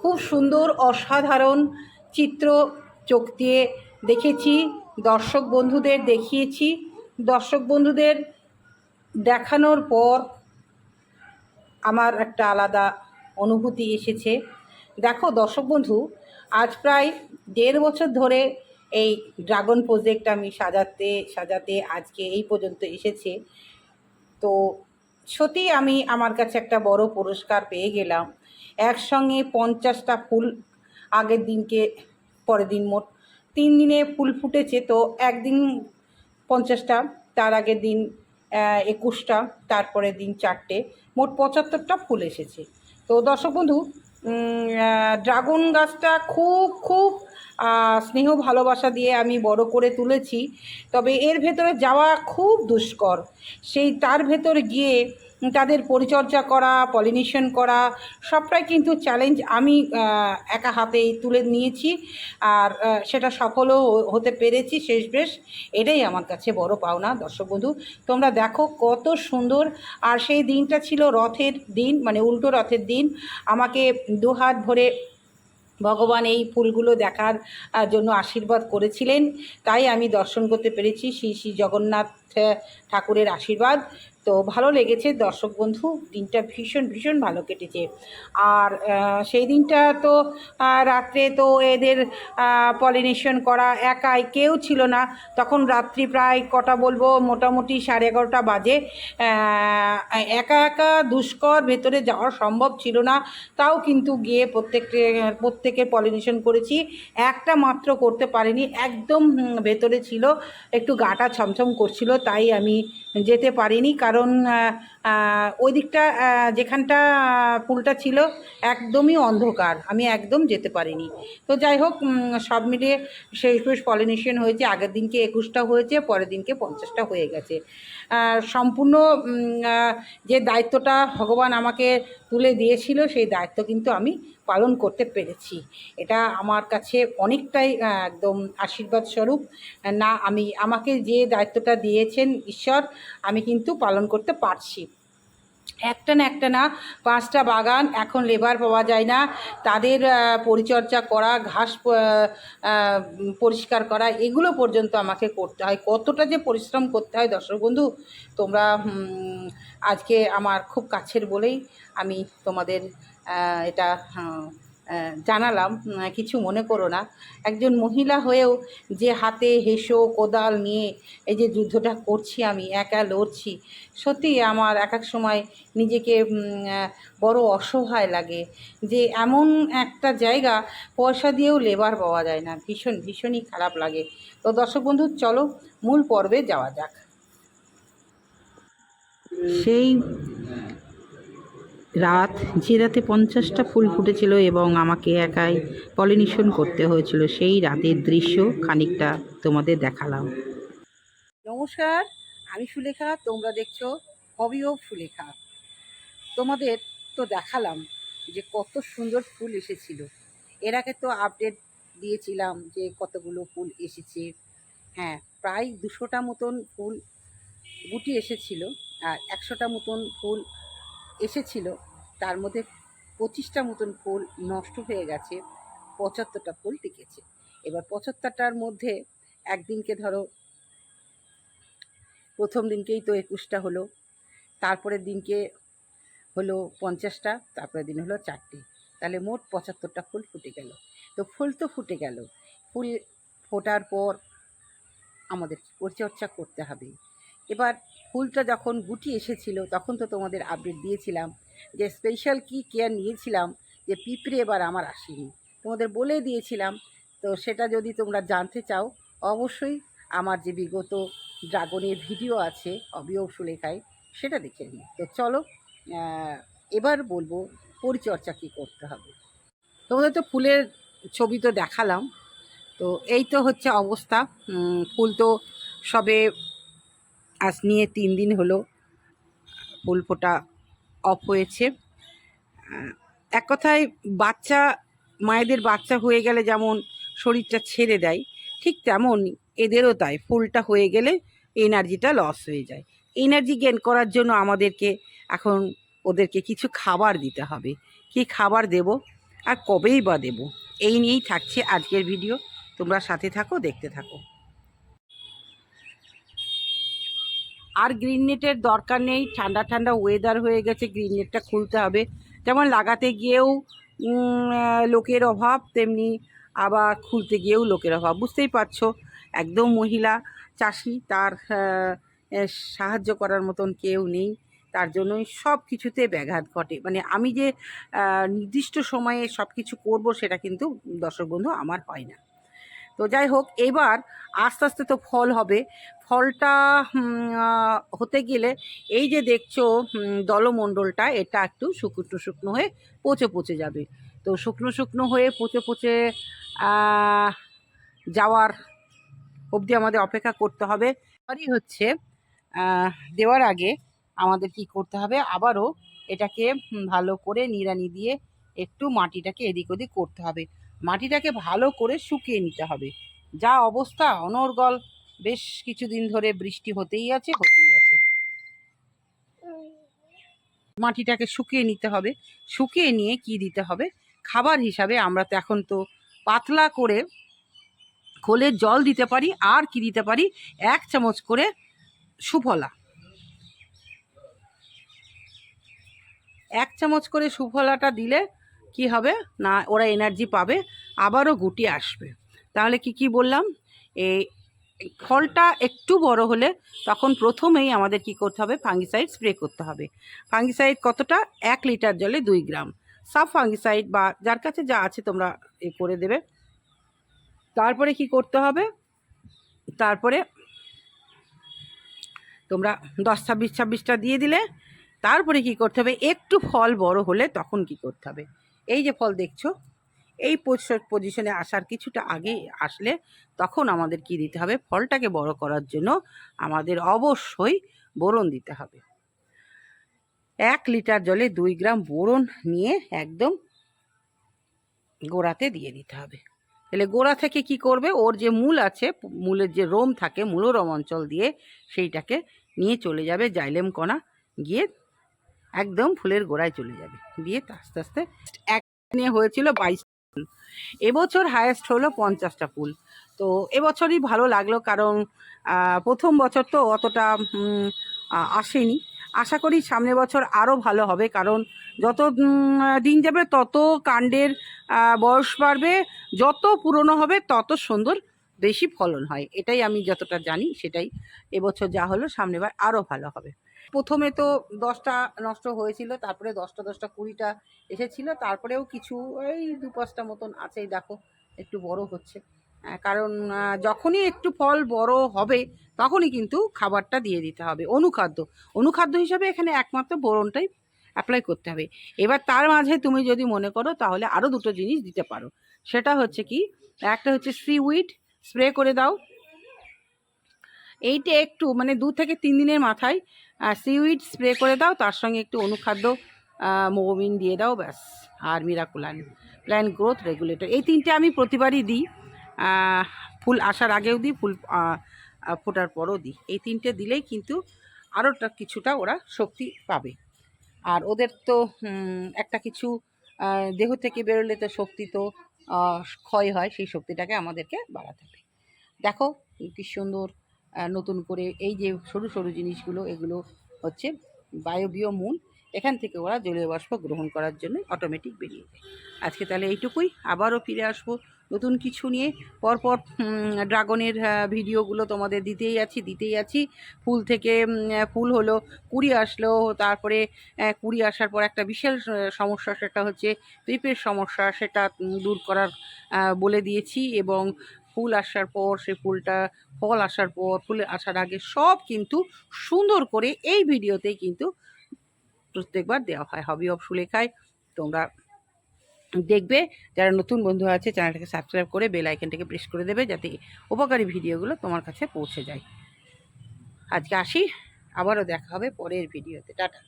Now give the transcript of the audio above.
খুব সুন্দর, অসাধারণ চিত্র চোখ দিয়ে দেখেছি, দর্শক বন্ধুদের দেখিয়েছি। দর্শক বন্ধুদের দেখানোর পর আমার একটা আলাদা অনুভূতি এসেছে। দেখো দর্শক বন্ধু, আজ প্রায় দেড় বছর ধরে এই ড্রাগন প্রজেক্ট আমি সাজাতে সাজাতে আজকে এই পর্যন্ত এসেছে। তো সত্যি আমি আমার কাছে একটা বড় পুরস্কার পেয়ে গেলাম। একসঙ্গে পঞ্চাশটা ফুল আগের দিনকে, পরের দিন মোট তিন দিনে ফুল ফুটেছে, তো একদিন পঞ্চাশটা, তার আগের দিন একুশটা, তারপরের দিন চারটে, মোট পঁচাত্তরটা ফুল এসেছে। তো দর্শক বন্ধু ড্রাগন গাছটা খুব খুব স্নেহ ভালোবাসা দিয়ে আমি বড় করে তুলেছি, তবে এর ভেতরে যাওয়া খুব দুষ্কর। সেই তার ভেতরে গিয়ে তাদের পরিচর্যা করা পলিনেশন করা, সবটাই কিন্তু চ্যালেঞ্জ আমি একা হাতেই তুলে নিয়েছি। আর সেটা সফলও হতে পেরেছি শেষ বেশ এটাই আমার কাছে বড় পাওনা, দর্শক বন্ধু। তোমরা দেখো কত সুন্দর। আর সেই দিনটা ছিল রথের দিন মানে উল্টো রথের দিন। আমাকে দুহাত ভরে ভগবান এই ফুলগুলো দেখার জন্য আশীর্বাদ করেছিলেন। তাই আমি দর্শন করতে পেরেছি শ্রী শ্রী জগন্নাথ ঠাকুরের আশীর্বাদ। তো ভালো লেগেছে। দর্শক বন্ধু, দিনটা ভীষণ ভীষণ ভালো কেটেছে। আর সেই দিনটা তো রাত্রে তো এদের পলিনেশন করা একাই কেউ ছিল না। তখন রাত্রি প্রায় কটা বলব? মোটামুটি সাড়ে এগারোটা বাজে। একা একা দুষ্কর ভেতরে যাওয়া সম্ভব ছিল না। তাও কিন্তু গিয়ে প্রত্যেককে, প্রত্যেকের পলিনেশন করেছি। একটা মাত্র করতে পারিনি। একদম ভেতরে ছিল। একটু গাটা ছমছম করছিল, তাই আমি যেতে পারিনি। কারণ আহ, আহ, ওই দিকটা যেখানটা পুলটা ছিল একদমই অন্ধকার। আমি একদম যেতে পারিনি। তো যাই হোক সব মিলিয়ে শেষ বেশ পলিনেশন হয়েছে। আগের দিনকে একুশটা হয়েছে, পরের দিনকে পঞ্চাশটা হয়ে গেছে। সম্পূর্ণ যে দায়িত্বটা ভগবান আমাকে তুলে দিয়েছিল, সেই দায়িত্ব কিন্তু আমি পালন করতে পেরেছি। এটা আমার কাছে অনেকটাই একদম আশীর্বাদ স্বরূপ। না, আমি, আমাকে যে দায়িত্বটা দিয়েছেন ঈশ্বর, আমি কিন্তু পালন করতে পারছি। একটা না একটা না পাঁচটা বাগান এখন লেবার পাওয়া যায় না। তাদের পরিচর্যা করা ঘাস পরিষ্কার করা এগুলো পর্যন্ত আমাকে করতে হয়। কতটা যে পরিশ্রম করতে হয় দর্শক বন্ধু তোমরা আজকে আমার খুব কাছের বলেই আমি তোমাদের এটা আহ, জানালাম কিছু মনে করো না। একজন মহিলা হয়েও যে হাতে হেসো, কোদাল নিয়ে এই যে যুদ্ধটা করছি আমি, একা লড়ছি, সত্যি আমার এক এক সময় নিজেকে বড় অসহায় লাগে যে এমন একটা জায়গা পয়সা দিয়েও লেবার পাওয়া যায় না, ভীষণ, ভীষণই খারাপ লাগে। তো দর্শক বন্ধু, চলো মূল পর্বে যাওয়া যাক। সেই রাত যে রাতে পঞ্চাশটা ফুল ফুটেছিল এবং আমাকে একাই পলিনেশন করতে হয়েছিল, সেই রাতের দৃশ্য খানিকটা তোমাদের দেখালাম। নমস্কার, আমি সুলেখা, তোমরা দেখছ হবি ও সুলেখা। তোমাদের তো দেখালাম যে কত সুন্দর ফুল এসেছিল। এর আগে তো আপডেট দিয়েছিলাম যে কতগুলো ফুল এসেছে। হ্যাঁ প্রায় দুশোটা মতন ফুল গুটি এসেছিল, আর একশোটা মতন ফুল এসেছিল, তার মধ্যে পঁচিশটা মতন ফুল নষ্ট হয়ে গেছে, পঁচাত্তরটা ফুল টিকেছে। এবার পঁচাত্তরটার মধ্যে একদিনকে ধরো, প্রথম দিনকেই তো একুশটা হলো, তারপরের দিনকে হলো পঞ্চাশটা, তারপরের দিন হলো চারটে। তাহলে মোট পঁচাত্তরটা ফুল ফুটে গেল। তো ফুল তো ফুটে গেল। ফুল ফোটার পর আমাদের পরিচর্যা করতে হবে। এবার ফুলটা যখন গুটি এসেছিল, তখন তো তোমাদের আপডেট দিয়েছিলাম যে স্পেশাল কি কেয়ার নিয়েছিলাম যে পিঁপড়ে এবার আমার আসেনি। তোমাদের বলে দিয়েছিলাম, তো সেটা যদি তোমরা জানতে চাও, অবশ্যই আমার যে বিগত ড্রাগনের ভিডিও আছে অবিয় সুলেখায় সেটা দেখে নিই তো চলো এবার বলব পরিচর্যা কী করতে হবে। তোমাদের তো ফুলের ছবি তো দেখালাম, তো এই তো হচ্ছে অবস্থা। ফুল তো সবে আজ নিয়ে তিন দিন হলো ফুল অফ হয়েছে। এক কথায় বাচ্চা, মায়েদের বাচ্চা হয়ে গেলে যেমন শরীরটা ছেড়ে দেয়, ঠিক তেমন এদেরও তাই, ফুলটা হয়ে গেলে এনার্জিটা লস হয়ে যায়। এনার্জি গেন করার জন্য আমাদেরকে এখন ওদেরকে কিছু খাবার দিতে হবে। কি খাবার দেব আর কবেই বা দেবো? এই নিয়েই থাকছে আজকের ভিডিও তোমরা সাথে থাকো, দেখতে থাকো। আর গ্রিন নেটের দরকার নেই। ঠান্ডা ঠান্ডা ওয়েদার হয়ে গেছে গ্রিন নেটটা খুলতে হবে। যেমন লাগাতে গিয়েও লোকের অভাব, তেমনি আবার খুলতে গিয়েও লোকের অভাব। বুঝতেই পারছ, একদম মহিলা চাষি, তার সাহায্য করার মতন কেউ নেই। তার জন্যই সব কিছুতে ব্যাঘাত ঘটে। মানে আমি যে নির্দিষ্ট সময়ে সব কিছু করব, সেটা কিন্তু দর্শক বন্ধু আমার হয় না। তো যাই হোক, এবার আস্তে আস্তে তো ফল হবে। ফলটা হতে গেলে এই যে দেখছ দলমণ্ডলটা, এটা একটু শুকনো শুকনো হয়ে পচে পচে যাবে। তো শুকনো শুকনো হয়ে পচে পচে যাওয়ার অবধি আমাদের অপেক্ষা করতে হবে। এবারই হচ্ছে দেওয়ার আগে আমাদের কি করতে হবে, আবারও এটাকে ভালো করে নিড়ানি দিয়ে একটু মাটিটাকে এদিক ওদিক করতে হবে। মাটিটাকে ভালো করে শুকিয়ে নিতে হবে। যা অবস্থা অনর্গল। বেশ কিছুদিন ধরে বৃষ্টি হতেই আছে হতেই আছে। মাটিটাকে শুকিয়ে নিতে হবে। শুকিয়ে নিয়ে কি দিতে হবে? খাবার হিসাবে আমরা তো এখন তো পাতলা করে খোলের জল দিতে পারি, আর কি দিতে পারি? এক চামচ করে সুফলা। এক চামচ করে সুফলাটা দিলে কি হবে? না, ওরা এনার্জি পাবে, আবারও গুটি আসবে। তাহলে কি কি বললাম? এই ফলটা একটু বড় হলে তখন প্রথমেই আমাদের কি করতে হবে? ফাঙ্গিসাইড স্প্রে করতে হবে। ফাঙ্গিসাইড কতটা? এক লিটার জলে দুই গ্রাম। সাব ফাঙ্গিসাইড বা যার কাছে যা আছে তোমরা এ করে দেবে। তারপরে কি করতে হবে? তারপরে তোমরা দশ ছাব্বিশ ছাব্বিশটা দিয়ে দিলে, তারপরে কি করতে হবে? একটু ফল বড় হলে তখন কি করতে হবে? এই যে ফল দেখছ, এই পজিশনে আসার কিছুটা আগে আসলে তখন আমাদের কি দিতে হবে? ফলটাকে বড় করার জন্য আমাদের অবশ্যই বোরন দিতে হবে। এক লিটার জলে দুই গ্রাম বোরন নিয়ে একদম গোড়াতে দিয়ে দিতে হবে। তাহলে গোড়া থেকে কি করবে? ওর যে মূল আছে, মূলের যে রোম থাকে, মূলরম অঞ্চল দিয়ে সেইটাকে নিয়ে চলে যাবে জাইলেম কণা, গিয়ে একদম ফুলের গোড়ায় চলে যাবে। দিয়ে আস্তে আস্তে এক নিয়ে হয়েছিল বাইশ ফুল। এবছর হায়েস্ট হলো পঞ্চাশটা ফুল। তো এবছরই ভালো লাগল কারণ প্রথম বছর তো অতটা আসেনি। আশা করি সামনের বছর আরও ভালো হবে কারণ যত দিন যাবে তত কাণ্ডের বয়স বাড়বে, যত পুরনো হবে তত সুন্দর বেশি ফলন হয়, এটাই আমি যতটা জানি সেটাই। এবছর যা হলো সামনেবার আরও ভালো হবে। প্রথমে তো দশটা নষ্ট হয়েছিল, তারপরে দশটা দশটা কুড়িটা এসেছিল, তারপরেও কিছু এই দু পাঁচটা মতন আছেই, দেখো, একটু বড় হচ্ছে। কারণ যখনই একটু ফল বড় হবে, তখনই কিন্তু খাবারটা দিয়ে দিতে হবে, অনুখাদ্য। অনুখাদ্য হিসাবে এখানে একমাত্র বোরনটাই অ্যাপ্লাই করতে হবে। এবার তার মাঝে তুমি যদি মনে করো, তাহলে আরও দুটো জিনিস দিতে পারো। সেটা হচ্ছে কি, একটা হচ্ছে সিউইড স্প্রে করে দাও। এইটা একটু মানে দু থেকে তিন দিনের মাথায় সিউইড স্প্রে করে দাও, তার সঙ্গে একটু অনুখাদ্য মোবিন দিয়ে দাও, ব্যাস। আর মিরাকুলান প্ল্যান গ্রোথ রেগুলেটর এই তিনটে আমি প্রতিবারই দিই ফুল আসার আগেও দিই, ফুল ফোটার পরও দিই। এই তিনটে দিলেই কিন্তু আরও কিছুটা ওরা শক্তি পাবে। আর ওদের তো একটা কিছু দেহ থেকে বেরোলে তো শক্তি তো ক্ষয় হয়, সেই শক্তিটাকে আমাদেরকে বাড়াতে হবে। দেখো কি সুন্দর নতুন করে এই যে সরু সরু জিনিসগুলো, এগুলো হচ্ছে বায়বীয় মূল। এখান থেকে ওরা জলীয় বাষ্প গ্রহণ করার জন্য অটোমেটিক বেরিয়ে যায়। আজকে তাহলে এইটুকুই, আবারও ফিরে আসব নতুন কিছু নিয়ে। পরপর ড্রাগনের ভিডিওগুলো তোমাদের দিতেই আছি দিতেই আছি। ফুল থেকে ফুল হলো, কুড়ি আসলো, তারপরে কুড়ি আসার পর একটা বিশাল সমস্যা, সেটা হচ্ছে পেঁপের সমস্যা, সেটা দূর করার বলে দিয়েছি। এবং ফুল আসার পর, সে ফুলটা, ফল আসার পর, ফুল আসার আগে সব কিন্তু সুন্দর করে এই ভিডিওতেই কিন্তু প্রত্যেকবার দেওয়া হয় হবি অফ সুলেখায়। তোমরা দেখবে, যারা নতুন বন্ধু আছে, চ্যানেলটাকে সাবস্ক্রাইব করে বেল আইকনটাকে প্রেস করে দেবে যাতে উপকারী ভিডিওগুলো তোমার কাছে পৌঁছে যায়। আজকে আসি, আবারও দেখা হবে পরের ভিডিওতে। টাটা।